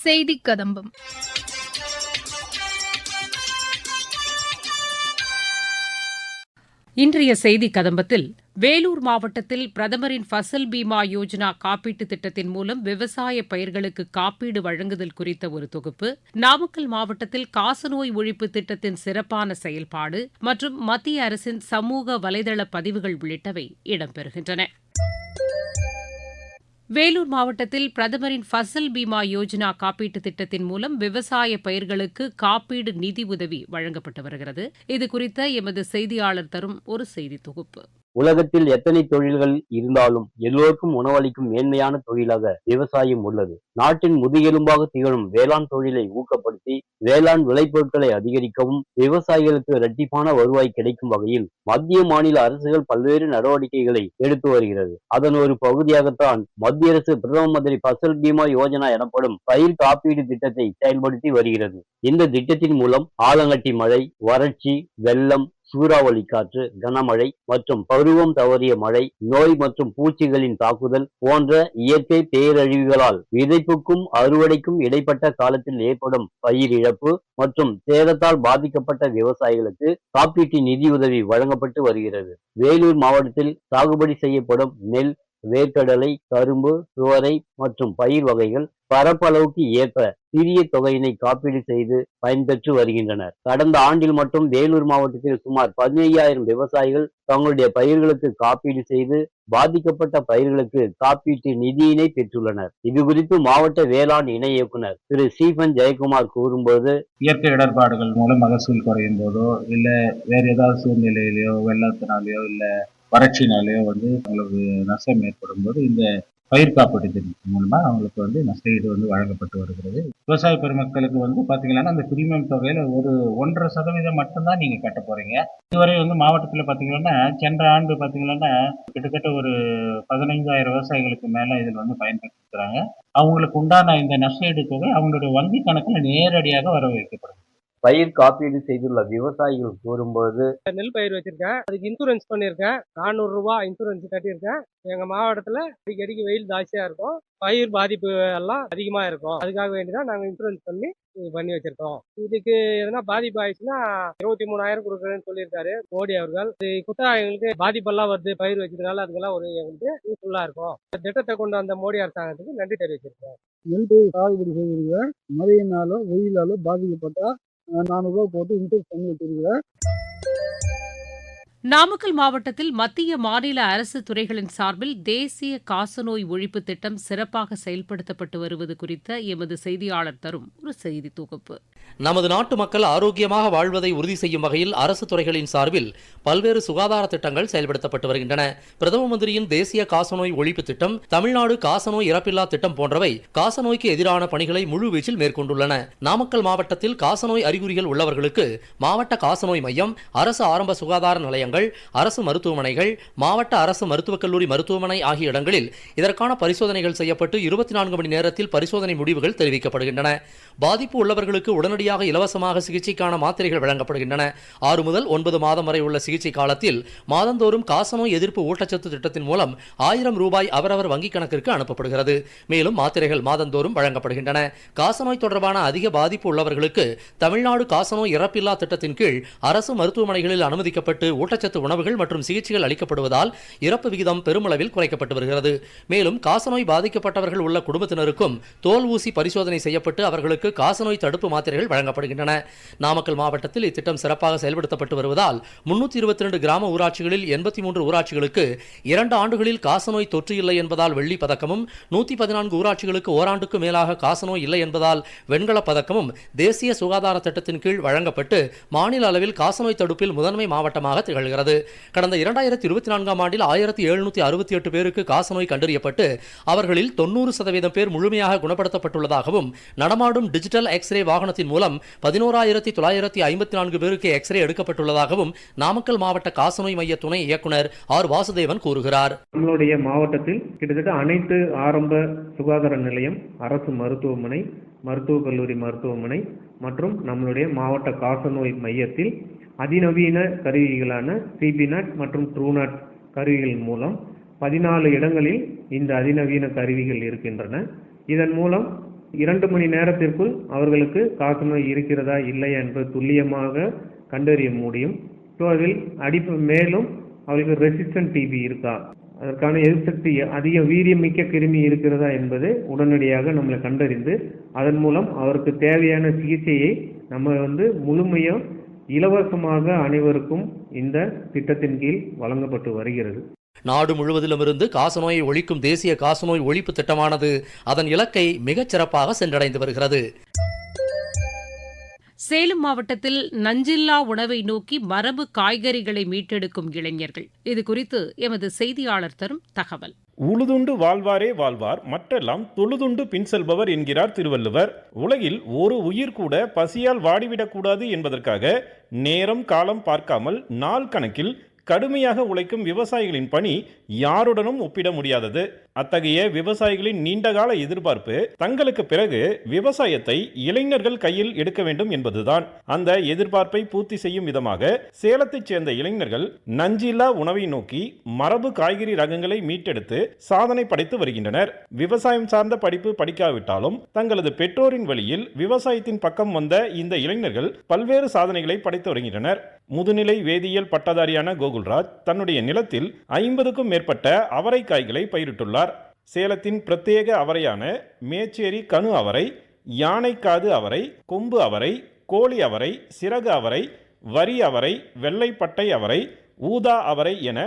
செய்தி கதம்பம் இன்றைய செய்தி கதம்பத்தில் வேலூர் மாவட்டத்தில் பிரதமரின் ஃபசல் பீமா யோஜனா காப்பீட்டு திட்டத்தின் மூலம் விவசாய பயிர்களுக்கு காப்பீடு வழங்குதல் குறித்த ஒரு தொகுப்பு நாமக்கல் மாவட்டத்தில் காசநோய் ஒழிப்பு திட்டத்தின் சிறப்பான செயல்பாடு மற்றும் மத்திய அரசின் சமூக வலைதள பதிவுகள் உள்ளிட்டவை இடம்பெறுகின்றன. வேலூர் மாவட்டத்தில் பிரதமரின் ஃபசல் பீமா யோஜனா காப்பீட்டு திட்டத்தின் மூலம் விவசாய பயிர்களுக்கு காப்பீடு நிதி உதவி வழங்கப்பட்டு வருகிறது. இதுகுறித்த எமது செய்தியாளர் தரும் ஒரு செய்தி தொகுப்பு. உலகத்தில் எத்தனை தொழில்கள் இருந்தாலும் எல்லோருக்கும் உணவளிக்கும் மேன்மையான தொழிலாக விவசாயம் உள்ளது. நாட்டின் முதுகெலும்பாக திகழும் வேளாண் தொழிலை ஊக்கப்படுத்தி வேளாண் விளைபொருட்களை அதிகரிக்கவும் விவசாயிகளுக்கு இரட்டிப்பான வருவாய் கிடைக்கும் வகையில் மத்திய மாநில அரசுகள் பல்வேறு நடவடிக்கைகளை எடுத்து வருகிறது. அதன் ஒரு பகுதியாகத்தான் மத்திய அரசு பிரதம மந்திரி பசல் பீமா யோஜனா எனப்படும் பயிர் காப்பீடு திட்டத்தை செயல்படுத்தி வருகிறது. இந்த திட்டத்தின் மூலம் ஆலங்கட்டி மழை வறட்சி வெள்ளம் சூறாவளி காற்று கனமழை மற்றும் பருவம் தவறிய மழை நோய் மற்றும் பூச்சிகளின் தாக்குதல் போன்ற இயற்கை பேரழிவுகளால் விதைப்புக்கும் அறுவடைக்கும் இடைப்பட்ட காலத்தில் ஏற்படும் பயிர் இழப்பு மற்றும் சேதத்தால் பாதிக்கப்பட்ட விவசாயிகளுக்கு காப்பீட்டு நிதியுதவி வழங்கப்பட்டு வருகிறது. வேலூர் மாவட்டத்தில் சாகுபடி செய்யப்படும் நெல் வேர்க்கடலை கரும்பு துவரை மற்றும் பயிர் வகைகள் பரப்பளவுக்கு ஏற்ப சிறிய தொகையினை காப்பீடு செய்து பயன்பெற்று வருகின்றனர். கடந்த ஆண்டில் மட்டும் வேலூர் மாவட்டத்தில் சுமார் பதினையாயிரம் விவசாயிகள் தங்களுடைய பயிர்களுக்கு காப்பீடு செய்து பாதிக்கப்பட்ட பயிர்களுக்கு காப்பீட்டு நிதியினை பெற்றுள்ளனர். இது குறித்து மாவட்ட வேளாண் இணை இயக்குனர் திரு ஸ்டீபன் ஜெயக்குமார் கூறும்போது இயற்கை இடர்பாடுகள் மூலம் மகசூல் குறையும் போதோ இல்ல வேற ஏதாவது சூழ்நிலையிலையோ வெள்ளத்தினாலேயோ இல்ல வறட்சினாலேயோ வந்து அவங்களுக்கு நஷ்டம் ஏற்படும் போது இந்த பயிர் காப்பீட்டு திட்டத்தின் மூலமாக அவங்களுக்கு வந்து நஷ்டஈடு வந்து வழங்கப்பட்டு வருகிறது. விவசாய பெருமக்களுக்கு வந்து பார்த்தீங்கன்னா அந்த பிரீமியம் தொகையில் ஒரு ஒன்றரை சதவீதம் மட்டும்தான் நீங்கள் கட்ட போகிறீங்க இதுவரை வந்து மாவட்டத்தில் பார்த்தீங்கன்னா சென்ற ஆண்டு பார்த்தீங்கன்னா கிட்டத்தட்ட ஒரு பதினைஞ்சாயிரம் விவசாயிகளுக்கு மேலே இதில் வந்து பயன்படுத்திக்கிறாங்க அவங்களுக்கு உண்டான இந்த நஷ்டஈடு தொகை அவங்களுடைய வங்கி கணக்கில் நேரடியாக வர வைக்கப்படுது பயிர் காப்பீடு செய்துள்ள விவசாயிகள் கூறும்போது நெல் பயிர் வச்சிருக்கேன். அதுக்கு இன்சூரன்ஸ் பண்ணியிருக்கேன். நானூறு ரூபாய் இன்சூரன்ஸ் கட்டியிருக்கேன். எங்க மாவட்டத்துல அடிக்கடிக்கு வெயில் ஜாஸ்தியா இருக்கும். பயிர் பாதிப்பு எல்லாம் அதிகமா இருக்கும். அதுக்காக வேண்டி தான் நாங்க இன்சூரன்ஸ் பண்ணி பண்ணி வச்சிருக்கோம். இதுக்கு எதனா பாதிப்பு ஆயிடுச்சுன்னா இருபத்தி மூணாயிரம் கொடுக்குறேன்னு சொல்லியிருக்காரு மோடி அவர்கள். குத்தா எங்களுக்கு பாதிப்பெல்லாம் வருது. பயிர் வச்சதுனால அதுக்கெல்லாம் ஒரு எங்களுக்கு யூஸ்ஃபுல்லா இருக்கும். திட்டத்தை கொண்டு வந்த மோடி அரசாங்கத்துக்கு நன்றி தெரிவிச்சிருக்கேன். நெல் பயிர் சாகுபடி செய்திருக்கிறேன் மழையினாலோ வெயிலாலோ பாதிக்கப்பட்டா நானூறுரூவா போட்டு இன்ட்ரெஸ்ட் பண்ணி வச்சிருக்கிறேன். நாமக்கல் மாவட்டத்தில் மத்திய மாநில அரசு துறைகளின் சார்பில் தேசிய காசநோய் ஒழிப்பு திட்டம் சிறப்பாக செயல்படுத்தப்பட்டு வருவது குறித்த எமது செய்தியாளர் தரும் ஒரு செய்தி தொகுப்பு. நமது நாட்டு மக்கள் ஆரோக்கியமாக வாழ்வதை உறுதி செய்யும் வகையில் அரசு துறைகளின் சார்பில் பல்வேறு சுகாதார திட்டங்கள் செயல்படுத்தப்பட்டு வருகின்றன. பிரதம மந்திரியின் தேசிய காசநோய் ஒழிப்பு திட்டம் தமிழ்நாடு காசநோய் இறப்பில்லா திட்டம் போன்றவை காசநோய்க்கு எதிரான பணிகளை முழுவீச்சில் மேற்கொண்டுள்ளன. நாமக்கல் மாவட்டத்தில் காசநோய் அறிகுறிகள் உள்ளவர்களுக்கு மாவட்ட காசநோய் மையம் அரசு ஆரம்ப சுகாதார நிலையங்கள் அரசு மருத்துவமனைகள் மாவட்ட அரசு மருத்துவக் கல்லூரி மருத்துவமனை ஆகிய இடங்களில் இதற்கான பரிசோதனைகள் செய்யப்பட்டு இருபத்தி நான்கு மணி நேரத்தில் பரிசோதனை முடிவுகள் தெரிவிக்கப்படுகின்றன. பாதிப்பு உள்ளவர்களுக்கு உடனடியாக இலவசமாக சிகிச்சைக்கான மாத்திரைகள் வழங்கப்படுகின்றன. ஆறு முதல் ஒன்பது மாதம் வரை உள்ள சிகிச்சை காலத்தில் மாதந்தோறும் காசநோய் எதிர்ப்பு ஊட்டச்சத்து திட்டத்தின் மூலம் ஆயிரம் ரூபாய் அவரவர் வங்கிக் கணக்கிற்கு அனுப்பப்படுகிறது. மேலும் மாத்திரைகள் மாதந்தோறும் வழங்கப்படுகின்றன. காசநோய் தொடர்பான அதிக பாதிப்பு உள்ளவர்களுக்கு தமிழ்நாடு காசநோய் இறப்பில்லா திட்டத்தின் கீழ் அரசு மருத்துவமனைகளில் அனுமதிக்கப்பட்டு ஊட்டச்சத்து உணவுகள் மற்றும் சிகிச்சைகள் அளிக்கப்படுவதால் இறப்பு விகிதம் பெருமளவில் குறைக்கப்பட்டு வருகிறது. மேலும் காசநோய் பாதிக்கப்பட்டவர்கள் உள்ள குடும்பத்தினருக்கும் தோல் ஊசி பரிசோதனை செய்யப்பட்டு அவர்களுக்கு காசநோய் தடுப்பு மாத்திரைகள் வழங்கப்படுகின்றன. நாமக்கல் மாவட்டத்தில் இத்திட்டம் சிறப்பாக செயல்படுத்தப்பட்டு வருவதால் முன்னூற்றி இருபத்தி ரெண்டு கிராம ஊராட்சிகளில் எண்பத்தி மூன்று ஊராட்சிகளுக்கு இரண்டு ஆண்டுகளில் காசநோய் தொற்று இல்லை என்பதால் வெள்ளி பதக்கமும் நூற்றி பதினான்கு ஊராட்சிகளுக்கு ஓராண்டுக்கு மேலாக காசநோய் இல்லை என்பதால் வெண்கலப் பதக்கமும் தேசிய சுகாதார திட்டத்தின் கீழ் வழங்கப்பட்டு மாநில அளவில் காசநோய் தடுப்பில் முதன்மை மாவட்டமாக திகழ்கிறது. கடந்த இரண்டாயிரத்தி இருபத்தி நான்காம் ஆண்டில் ஆயிரத்தி எழுநூத்தி அறுபத்தி எட்டு பேருக்கு காசநோய் கண்டறியப்பட்டு அவர்களில் தொண்ணூறு சதவீதம் பேர் முழுமையாக குணப்படுத்தப்பட்டுள்ளதாகவும் நடமாடும் டிஜிட்டல் எக்ஸ்ரே வாகனத்தின் மூலம் பதினோராயிரத்தி தொள்ளாயிரத்தி ஐம்பத்தி நான்கு பேருக்கு எக்ஸ்ரே எடுக்கப்பட்டுள்ளதாகவும் நாமக்கல் மாவட்ட காசநோய் மைய துணை இயக்குனர் ஆர். வாசுதேவன் கூறுகிறார். நம்மளுடைய மாவட்டத்தில் கிட்டத்தட்ட அனைத்து ஆரம்ப சுகாதார நிலையம் அரசு மருத்துவமனை மருத்துவக் கல்லூரி மருத்துவமனை மற்றும் நம்மளுடைய மாவட்ட காசநோய் மையத்தில் அதிநவீன கருவிகளான சிபிநட் மற்றும் ட்ரூநட் கருவிகள் மூலம் பதினாலு இடங்களில் இந்த அதிநவீன கருவிகள் இருக்கின்றன. இதன் மூலம் இரண்டு மணி நேரத்திற்குள் அவர்களுக்கு காசநோய் இருக்கிறதா இல்லையா என்பது துல்லியமாக கண்டறிய முடியும். ஸோ அதில் அடிப்பு மேலும் அவர்களுக்கு ரெசிஸ்டன்ட் டிபி இருக்கா? அதற்கான எதிர்சக்தி அதிக வீரியமிக்க கிருமி இருக்கிறதா என்பது உடனடியாக நம்மளை கண்டறிந்து அதன் மூலம் அவருக்கு தேவையான சிகிச்சையை நம்ம வந்து முழுமையாக இலவசமாக அனைவருக்கும் இந்த திட்டத்தின் கீழ் வழங்கப்பட்டு வருகிறது. நாடு முழுவதிலுமிருந்து காசநோயை ஒழிக்கும் தேசிய காசநோய் ஒழிப்பு திட்டமானது அதன் இலக்கை மிகச் சிறப்பாக சென்றடைந்து வருகிறது. சேலம் மாவட்டத்தில் நஞ்சில்லா உணவை நோக்கி மரபு காய்கறிகளை மீட்டெடுக்கும் இளைஞர்கள். இதுகுறித்து எமது செய்தியாளர் தரும் தகவல். உழுதுண்டு வாழ்வாரே வாழ்வார் மற்றெல்லாம் தொழுதுண்டு பின் செல்பவர் என்கிறார் திருவள்ளுவர். உலகில் ஒரு உயிர் கூட பசியால் வாடிவிடக்கூடாது என்பதற்காக நேரம் காலம் பார்க்காமல் நாள் கணக்கில் கடுமையாக உழைக்கும் விவசாயிகளின் பணி யாருடனும் ஒப்பிட முடியாதது. அத்தகைய விவசாயிகளின் நீண்டகால எதிர்பார்ப்பு தங்களுக்கு பிறகு விவசாயத்தை இளைஞர்கள் கையில் எடுக்க வேண்டும் என்பதுதான். அந்த எதிர்பார்ப்பை பூர்த்தி செய்யும் விதமாக சேலத்தைச் சேர்ந்த இளைஞர்கள் நஞ்சில்லா உணவை நோக்கி மரபு காய்கறி ரகங்களை மீட்டெடுத்து சாதனை படைத்து வருகின்றனர். விவசாயம் சார்ந்த படிப்பு படிக்காவிட்டாலும் தங்களது பெற்றோரின் வழியில் விவசாயத்தின் பக்கம் வந்த இந்த இளைஞர்கள் பல்வேறு சாதனைகளை படைத்து வருகின்றனர். முதுநிலை வேதியியல் பட்டதாரியான கோகுல்ராஜ் தன்னுடைய நிலத்தில் ஐம்பதுக்கும் மேற்பட்ட அவரைக்காய்களை பயிரிட்டுள்ளார். சேலத்தின் பிரத்யேக அவரையான மேச்சேரி கனு அவரை யானைக்காது அவரை கொம்பு அவரை கோழி அவரை சிறகு அவரை வரி அவரை வெள்ளைப்பட்டை அவரை ஊதா அவரை என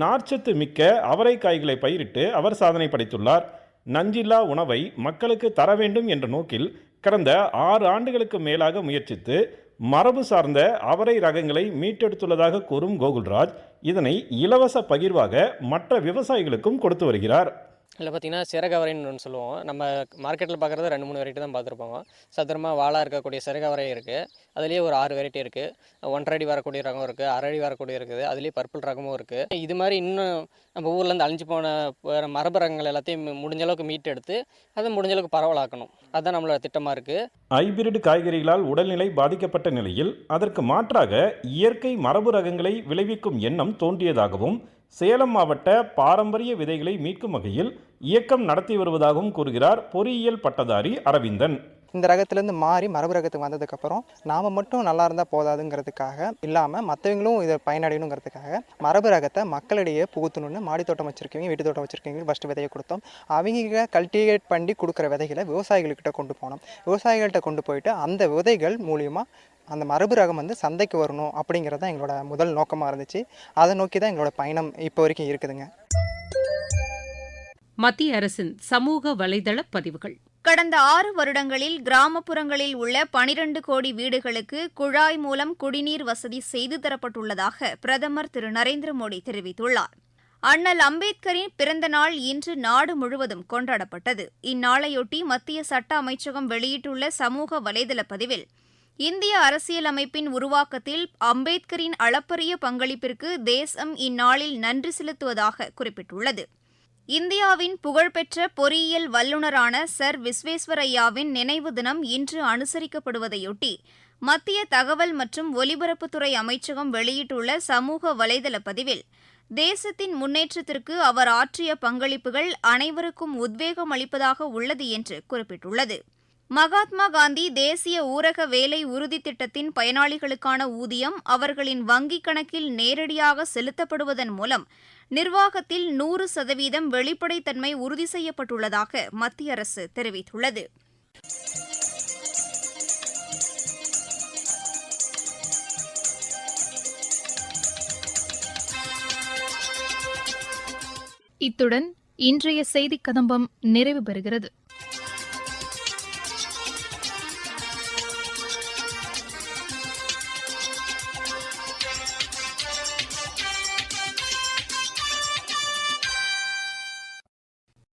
நார்ச்சத்து மிக்க அவரைக்காய்களை பயிரிட்டு அவர் சாதனை படைத்துள்ளார். நஞ்சில்லா உணவை மக்களுக்கு தர வேண்டும் என்ற நோக்கில் கடந்த ஆறு ஆண்டுகளுக்கு மேலாக முயற்சித்து மரபு சார்ந்த அவரை ரகங்களை மீட்டெடுத்துள்ளதாக கூறும் கோகுல்ராஜ் இதனை இலவச பகிர்வாக மற்ற விவசாயிகளுக்கும் கொடுத்து வருகிறார். இதில் பார்த்தீங்கன்னா சிறகவரைன்னு ஒன்று சொல்லுவோம். நம்ம மார்க்கெட்டில் பார்க்குறது ரெண்டு மூணு வெரைட்டி தான் பார்த்துருப்போம். சத்திரமா வாழா இருக்கக்கூடிய சிறகவரை இருக்குது அதுலேயே ஒரு ஆறு வெரைட்டி இருக்குது ஒன்றரை அடி வரக்கூடிய ரகம் இருக்குது அரை அடி வரக்கூடிய இருக்குது. அதுலேயே பர்பிள் ரகமும் இருக்குது இது மாதிரி இன்னும் நம்ம ஊர்லேருந்து அழிஞ்சு போன வேறு மரபு ரகங்கள் எல்லாத்தையும் முடிஞ்ச அளவுக்கு மீட்டு எடுத்து அதை முடிஞ்ச அளவுக்கு பரவலாக்கணும். அதுதான் நம்மளோட திட்டமாக இருக்குது ஹைபிரிட் காய்கறிகளால் உடல்நிலை பாதிக்கப்பட்ட நிலையில் அதற்கு மாற்றாக இயற்கை மரபு ரகங்களை விளைவிக்கும் எண்ணம் தோன்றியதாகவும் சேலம் மாவட்ட பாரம்பரிய விதைகளை மீட்கும் வகையில் இயக்கம் நடத்தி வருவதாகவும் கூறுகிறார் பொறியியல் பட்டதாரி அரவிந்தன். இந்த ரகத்துலேருந்து மாறி மரபு ரகத்துக்கு வந்ததுக்கப்புறம் நாம் மட்டும் நல்லா இருந்தால் போதாதுங்கிறதுக்காக இல்லாமல் மற்றவங்களும் இதை பயனடையணுங்கிறதுக்காக மரபு ரகத்தை மக்களிடையே புகுத்தணும்னு மாடி தோட்டம் வச்சுருக்கீங்க வீட்டு தோட்டம் வச்சுருக்கீங்க ஃபஸ்ட்டு விதையை கொடுத்தோம். அவங்க கல்டிவேட் பண்ணி கொடுக்குற விதைகளை விவசாயிகள்கிட்ட கொண்டு போனோம். விவசாயிகள்கிட்ட கொண்டு போயிட்டு அந்த விதைகள் மூலியமாக அந்த மரபு ரகம் வந்து சந்தைக்கு வரணும் அப்படிங்கிறது தான் எங்களோட முதல் நோக்கமாக இருந்துச்சு. அதை நோக்கி தான் எங்களோட பயணம் இப்போ வரைக்கும் இருக்குதுங்க. மத்திய அரசின் சமூக வலைதள பதிவுகள். கடந்த ஆறு வருடங்களில் கிராமப்புறங்களில் உள்ள பனிரண்டு கோடி வீடுகளுக்கு குழாய் மூலம் குடிநீர் வசதி செய்து தரப்பட்டுள்ளதாக பிரதமர் திரு நரேந்திர மோடி தெரிவித்துள்ளார். அண்ணல் அம்பேத்கரின் பிறந்த நாள் இன்று நாடு முழுவதும் கொண்டாடப்பட்டது. இந்நாளையொட்டி மத்திய சட்ட அமைச்சகம் வெளியிட்டுள்ள சமூக வலைதள பதிவில் இந்திய அரசியலமைப்பின் உருவாக்கத்தில் அம்பேத்கரின் அளப்பரிய பங்களிப்பிற்கு தேசம் இந்நாளில் நன்றி செலுத்துவதாக குறிப்பிட்டுள்ளது. இந்தியாவின் புகழ்பெற்ற பொறியியல் வல்லுநரான சர் விஸ்வேஸ்வரய்யாவின் நினைவு தினம் இன்று அனுசரிக்கப்படுவதையொட்டி மத்திய தகவல் மற்றும் ஒலிபரப்புத்துறை அமைச்சகம் வெளியிட்டுள்ள சமூக வலைதள பதிவில் தேசத்தின் முன்னேற்றத்திற்கு அவர் ஆற்றிய பங்களிப்புகள் அனைவருக்கும் உத்வேகம் அளிப்பதாக உள்ளது என்று குறிப்பிட்டுள்ளது. மகாத்மா காந்தி தேசிய ஊரக வேலை உறுதி திட்டத்தின் பயனாளிகளுக்கான ஊதியம் அவர்களின் வங்கிக் கணக்கில் நேரடியாக செலுத்தப்படுவதன் மூலம் நிர்வாகத்தில் நூறு சதவீதம் வெளிப்படைத்தன்மை உறுதி செய்யப்பட்டுள்ளதாக மத்திய அரசு தெரிவித்துள்ளது. இத்துடன் இன்றைய செய்திக் கதம்பம் நிறைவு பெறுகிறது.